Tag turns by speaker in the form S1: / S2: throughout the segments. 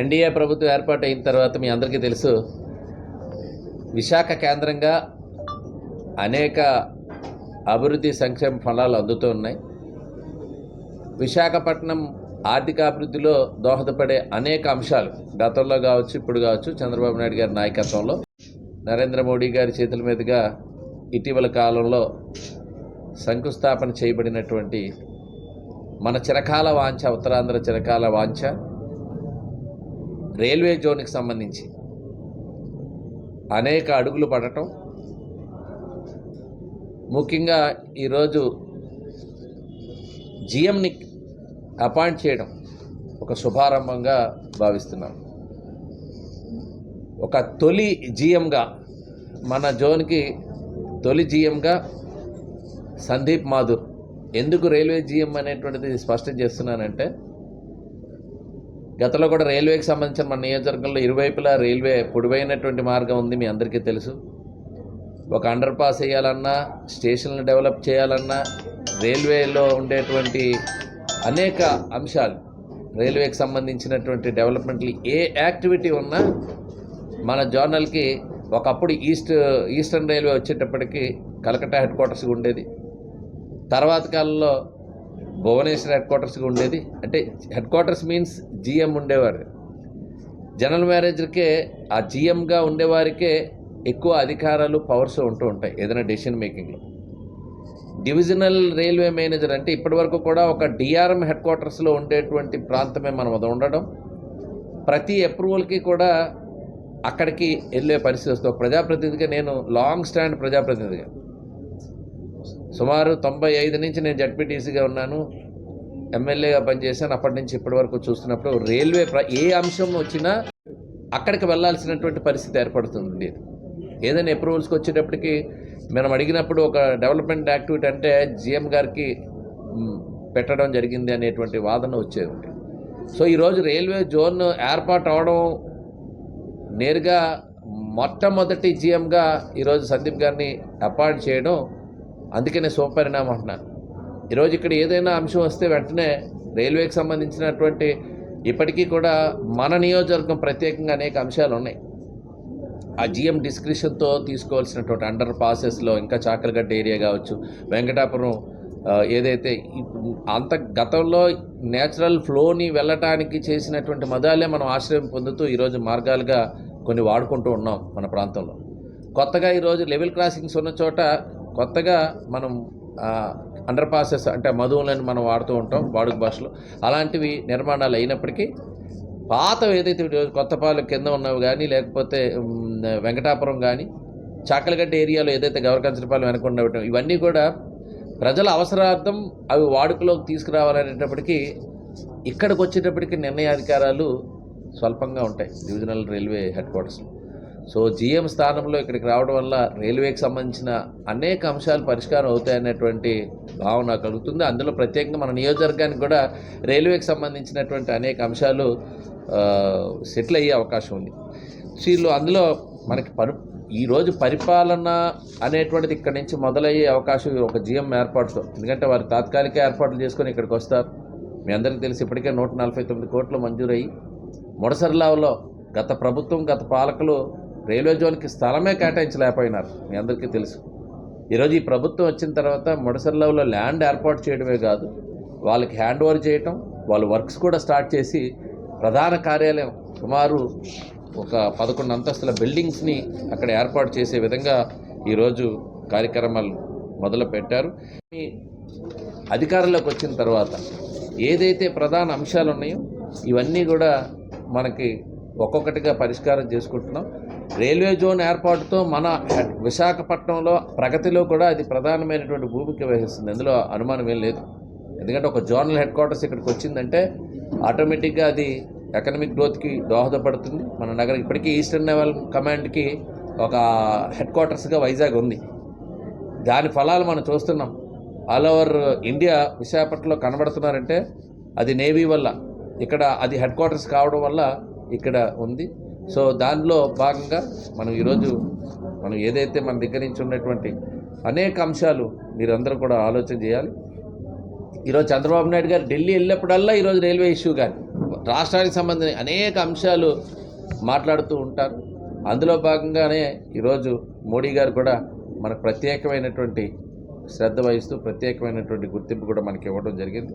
S1: NDA ప్రభుత్వం ఏర్పాటు అయిన తర్వాత మీ అందరికీ తెలుసు విశాఖ కేంద్రంగా అనేక అభివృద్ధి సంక్షేమ ఫలాలు అందుతూ ఉన్నాయి. విశాఖపట్నం ఆర్థికాభివృద్ధిలో దోహదపడే అనేక అంశాలు గతంలో కావచ్చు ఇప్పుడు కావచ్చు చంద్రబాబు నాయుడు గారి నాయకత్వంలో నరేంద్ర మోడీ గారి చేతుల మీదుగా ఇటీవల కాలంలో శంకుస్థాపన చేయబడినటువంటి మన చిరకాల వాంఛ ఉత్తరాంధ్ర చిరకాల వాంఛ రైల్వే జోన్కి సంబంధించి. అనేక అడుగులు పడటం. ముఖ్యంగా ఈరోజు జిఎంని అపాయింట్ చేయడం ఒక శుభారంభంగా భావిస్తున్నాం. ఒక తొలి జిఎంగా మన జోన్కి తొలి జిఎంగా సందీప్ మాధుర్ ఎందుకు రైల్వే జిఎం అనేటువంటిది స్పష్టం చేస్తున్నానంటే గతంలో కూడా రైల్వేకి సంబంధించిన మన నియోజకవర్గంలో ఇరువైపులా రైల్వే పొడివైనటువంటి మార్గం ఉంది మీ అందరికీ తెలుసు. ఒక అండర్ పాస్ వేయాలన్నా స్టేషన్లు డెవలప్ చేయాలన్నా రైల్వేలో ఉండేటువంటి అనేక అంశాలు రైల్వేకి సంబంధించినటువంటి డెవలప్మెంట్లు ఏ యాక్టివిటీ ఉన్నా మన జోనల్కి ఒకప్పుడు ఈస్ట్ ఈస్టర్న్ రైల్వే వచ్చేటప్పటికి కలకట్టా హెడ్ క్వార్టర్స్గా ఉండేది. తర్వాత కాలంలో భువనేశ్వర్ హెడ్ క్వార్టర్స్గా ఉండేది. అంటే హెడ్ క్వార్టర్స్ మీన్స్ జిఎం ఉండేవారు. జనరల్ మేనేజర్కే ఆ జిఎంగా ఉండేవారికే ఎక్కువ అధికారాలు పవర్స్ ఉంటూ ఉంటాయి ఏదైనా డెసిషన్ మేకింగ్లో. డివిజనల్ రైల్వే మేనేజర్ అంటే ఇప్పటివరకు కూడా ఒక డిఆర్ఎం హెడ్ క్వార్టర్స్లో ఉండేటువంటి ప్రాంతమే మనం అది ఉండడం. ప్రతి అప్రూవల్కి కూడా అక్కడికి వెళ్ళే పరిస్థితి వస్తుంది. ప్రజాప్రతినిధిగా నేను లాంగ్ స్టాండ్ ప్రజాప్రతినిధిగా. సుమారు తొంభై ఐదు నుంచి నేను జడ్పీటీసీగా ఉన్నాను. ఎమ్మెల్యేగా పనిచేశాను. అప్పటి నుంచి ఇప్పటి వరకు చూస్తున్నప్పుడు రైల్వే ప్ర ఏ అంశం వచ్చినా అక్కడికి వెళ్ళాల్సినటువంటి పరిస్థితి ఏర్పడుతుంది. ఏదైనా అప్రూవల్స్కి వచ్చేటప్పటికి మనం అడిగినప్పుడు ఒక డెవలప్మెంట్ యాక్టివిటీ అంటే జిఎం గారికి పెట్టడం జరిగింది అనేటువంటి వాదన వచ్చేది. సో ఈరోజు రైల్వే జోన్ ఏర్పాటు అవడం నేరుగా మొట్టమొదటి జిఎంగా ఈరోజు సందీప్ గారిని అపాయింట్ చేయడం అందుకనే శుభపరిణామం అంటున్నాను. ఈరోజు ఇక్కడ ఏదైనా అంశం వస్తే వెంటనే రైల్వేకి సంబంధించినటువంటి ఇప్పటికీ కూడా మన నియోజకవర్గం ప్రత్యేకంగా అనేక అంశాలు ఉన్నాయి. ఆ జిఎం డిస్క్రిప్షన్తో తీసుకోవాల్సినటువంటి అండర్ పాసెస్లో ఇంకా చాకలగడ్డ ఏరియా కావచ్చు వెంకటాపురం ఏదైతే అంత గతంలో నేచురల్ ఫ్లోని వెళ్ళటానికి చేసినటువంటి మదాలే మనం ఆశ్రయం పొందుతూ ఈరోజు మార్గాలుగా కొన్ని వాడుకుంటూ ఉన్నాం మన ప్రాంతంలో. కొత్తగా ఈరోజు లెవెల్ క్రాసింగ్స్ ఉన్న చోట కొత్తగా మనం అండర్ పాసెస్ అంటే మధువులను మనం వాడుతూ ఉంటాం వాడుక భాషలో. అలాంటివి నిర్మాణాలు అయినప్పటికీ పాత ఏదైతే కొత్తపాలెం కింద ఉన్నవి కానీ లేకపోతే వెంకటాపురం కానీ చాకలగడ్డ ఏరియాలో ఏదైతే గౌరకంచరపాలెం వెనక ఉండవటం ఇవన్నీ కూడా ప్రజల అవసరార్థం అవి వాడుకలోకి తీసుకురావాలనేటప్పటికీ ఇక్కడికి వచ్చేటప్పటికి నిర్ణయాధికారాలు స్వల్పంగా ఉంటాయి. డివిజనల్ రైల్వే హెడ్ క్వార్టర్స్లో. సో జిఎం స్థానంలో ఇక్కడికి రావడం వల్ల రైల్వేకి సంబంధించిన అనేక అంశాలు పరిష్కారం అవుతాయనేటువంటి భావన కలుగుతుంది. అందులో ప్రత్యేకంగా మన నియోజకవర్గానికి కూడా రైల్వేకి సంబంధించినటువంటి అనేక అంశాలు సెటిల్ అయ్యే అవకాశం ఉంది. వీళ్ళు అందులో మనకి పరి ఈరోజు పరిపాలన అనేటువంటిది ఇక్కడ నుంచి మొదలయ్యే అవకాశం ఒక జిఎం ఏర్పాటుతో. ఎందుకంటే వారు తాత్కాలిక ఏర్పాట్లు చేసుకొని ఇక్కడికి వస్తారు. మీ అందరికీ తెలిసి ఇప్పటికే నూట నలభై తొమ్మిది కోట్లు మంజూరయ్యి. మొడసర్లావులో గత ప్రభుత్వం గత పాలకులు రైల్వే జోన్కి స్థలమే కేటాయించలేకపోయినారు. మీ అందరికీ తెలుసు. ఈరోజు ఈ ప్రభుత్వం వచ్చిన తర్వాత మొడసర్లావులో ల్యాండ్ ఏర్పాటు చేయడమే కాదు వాళ్ళకి హ్యాండ్ ఓవర్ చేయటం వాళ్ళు వర్క్స్ కూడా స్టార్ట్ చేసి ప్రధాన కార్యాలయం సుమారు ఒక పదకొండు అంతస్తుల బిల్డింగ్స్ని అక్కడ ఏర్పాటు చేసే విధంగా ఈరోజు కార్యక్రమాలు మొదలు పెట్టారు అధికారంలోకి వచ్చిన తర్వాత ఏదైతే ప్రధాన అంశాలు ఉన్నాయో ఇవన్నీ కూడా మనకి ఒక్కొక్కటిగా పరిష్కారం చేసుకుంటున్నాం. రైల్వే జోన్ ఏర్పాటుతో మన హెడ్- విశాఖపట్నంలో ప్రగతిలో కూడా అది ప్రధానమైనటువంటి భూమికి వహిస్తుంది. అందులో అనుమానం ఏం లేదు. ఎందుకంటే ఒక జోనల్ హెడ్ క్వార్టర్స్ ఇక్కడికి వచ్చిందంటే ఆటోమేటిక్గా అది ఎకనమిక్ గ్రోత్కి దోహదపడుతుంది. మన నగరం ఇప్పటికీ ఈస్టర్న్ నేవల్ కమాండ్కి ఒక హెడ్ క్వార్టర్స్గా వైజాగ్ ఉంది. దాని ఫలాలు మనం చూస్తున్నాం. ఆల్ ఓవర్ ఇండియా విశాఖపట్నంలో కనబడుతున్నారంటే అది నేవీ వల్ల ఇక్కడ అది హెడ్ క్వార్టర్స్ కావడం వల్ల ఇక్కడ ఉంది. సో దానిలో భాగంగా మనం ఈరోజు మనం ఏదైతే మన దగ్గర నుంచి ఉన్నటువంటి అనేక అంశాలు మీరందరూ కూడా ఆలోచన చేయాలి. ఈరోజు చంద్రబాబు నాయుడు గారు ఢిల్లీ వెళ్ళినప్పుడల్లా ఈరోజు రైల్వే ఇష్యూ కానీ రాష్ట్రానికి సంబంధించిన అనేక అంశాలు మాట్లాడుతూ ఉంటారు. అందులో భాగంగానే ఈరోజు మోడీ గారు కూడా మనకు ప్రత్యేకమైనటువంటి శ్రద్ధ వహిస్తూ ప్రత్యేకమైనటువంటి గుర్తింపు కూడా మనకి ఇవ్వడం జరిగింది.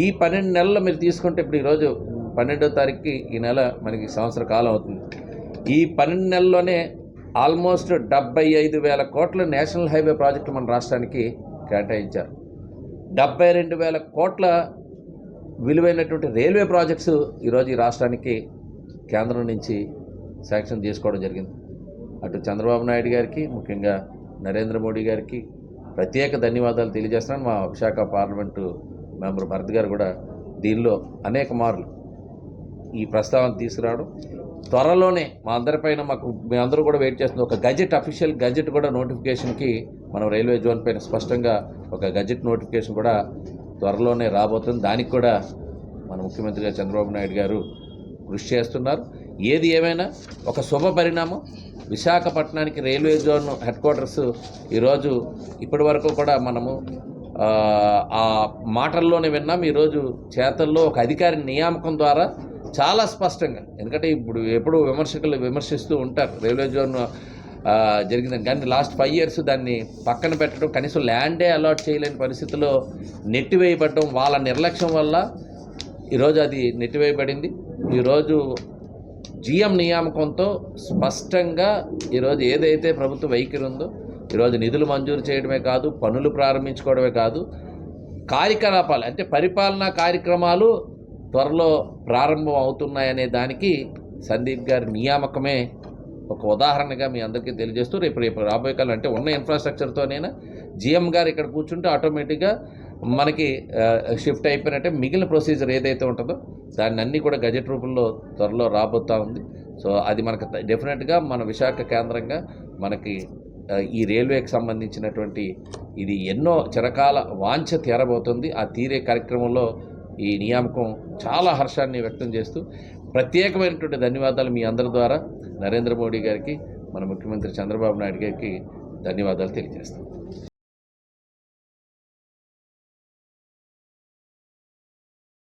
S1: ఈ పన్నెండు నెలలు మీరు తీసుకుంటే ఇప్పుడు ఈరోజు పన్నెండో తారీఖుకి ఈ నెల మనకి సంవత్సర కాలం అవుతుంది. ఈ పన్నెండు నెలల్లోనే ఆల్మోస్ట్ డెబ్బై ఐదు వేల కోట్ల నేషనల్ హైవే ప్రాజెక్టు మన రాష్ట్రానికి కేటాయించారు. డెబ్బై రెండు వేల కోట్ల విలువైనటువంటి రైల్వే ప్రాజెక్ట్స్ ఈరోజు ఈ రాష్ట్రానికి కేంద్రం నుంచి శాంక్షన్ తీసుకోవడం జరిగింది. అటు చంద్రబాబు నాయుడు గారికి ముఖ్యంగా నరేంద్ర మోడీ గారికి ప్రత్యేక ధన్యవాదాలు తెలియజేస్తున్నాను. మా విశాఖ పార్లమెంటు మెంబర్ భరత్ గారు కూడా దీనిలో అనేక మార్లు ఈ ప్రస్తావన తీసుకురావడం. త్వరలోనే మా అందరిపైన మాకు మేమందరూ కూడా వెయిట్ చేస్తుంది ఒక గజెట్ అఫీషియల్ గజెట్ కూడా నోటిఫికేషన్కి మనం రైల్వే జోన్ పైన స్పష్టంగా ఒక గజెట్ నోటిఫికేషన్ కూడా త్వరలోనే రాబోతుంది. దానికి కూడా మన ముఖ్యమంత్రిగా చంద్రబాబు నాయుడు గారు కృషి చేస్తున్నారు. ఏది ఏమైనా ఒక శుభ పరిణామం. విశాఖపట్నానికి రైల్వే జోన్ హెడ్ క్వార్టర్స్ ఈరోజు ఇప్పటి వరకు కూడా మనము ఆ, ఆ మాటల్లోనే విన్నాం. ఈరోజు చేతల్లో ఒక అధికారి నియామకం ద్వారా చాలా స్పష్టంగా. ఎందుకంటే ఇప్పుడు ఎప్పుడు విమర్శకులు విమర్శిస్తూ ఉంటారు. రైల్వే జోన్ ఆ, జరిగిందని. కానీ లాస్ట్ ఫైవ్ ఇయర్స్ దాన్ని పక్కన పెట్టడం కనీసం ల్యాండే అలాట్ చేయలేని పరిస్థితిలో నెట్టివేయబడడం వాళ్ళ నిర్లక్ష్యం వల్ల ఈరోజు అది నెట్టివేయబడింది. ఈరోజు జిఎం నియామకంతో స్పష్టంగా ఈరోజు ఏదైతే ప్రభుత్వ వైఖరి ఉందో ఈరోజు నిధులు మంజూరు చేయడమే కాదు పనులు ప్రారంభించుకోవడమే కాదు కార్యకలాపాలు అంటే పరిపాలనా కార్యక్రమాలు త్వరలో ప్రారంభం అవుతున్నాయనే దానికి సందీప్ గారి నియామకమే ఒక ఉదాహరణగా మీ అందరికీ తెలియజేస్తూ రేపు రేపు రాబోయే కాలం అంటే ఉన్న ఇన్ఫ్రాస్ట్రక్చర్తోనైనా జిఎం గారు ఇక్కడ కూర్చుంటే ఆటోమేటిక్గా మనకి షిఫ్ట్ అయిపోయినట్టే మిగిలిన ప్రొసీజర్ ఏదైతే ఉంటుందో దాన్ని అన్నీ కూడా గజెట్ రూపంలో త్వరలో రాబోతూ ఉంది. సో అది మనకు డెఫినెట్గా మన విశాఖ కేంద్రంగా మనకి ఈ రైల్వేకి సంబంధించినటువంటి ఇది ఎన్నో చిరకాల వాంఛ తీరబోతుంది. ఆ తీరే కార్యక్రమంలో ఈ నియామకం చాలా హర్షాన్ని వ్యక్తం చేస్తూ ప్రత్యేకమైనటువంటి ధన్యవాదాలు మీ అందరి ద్వారా. నరేంద్ర మోడీ గారికి మన ముఖ్యమంత్రి చంద్రబాబు నాయుడు గారికి ధన్యవాదాలు తెలియజేస్తాం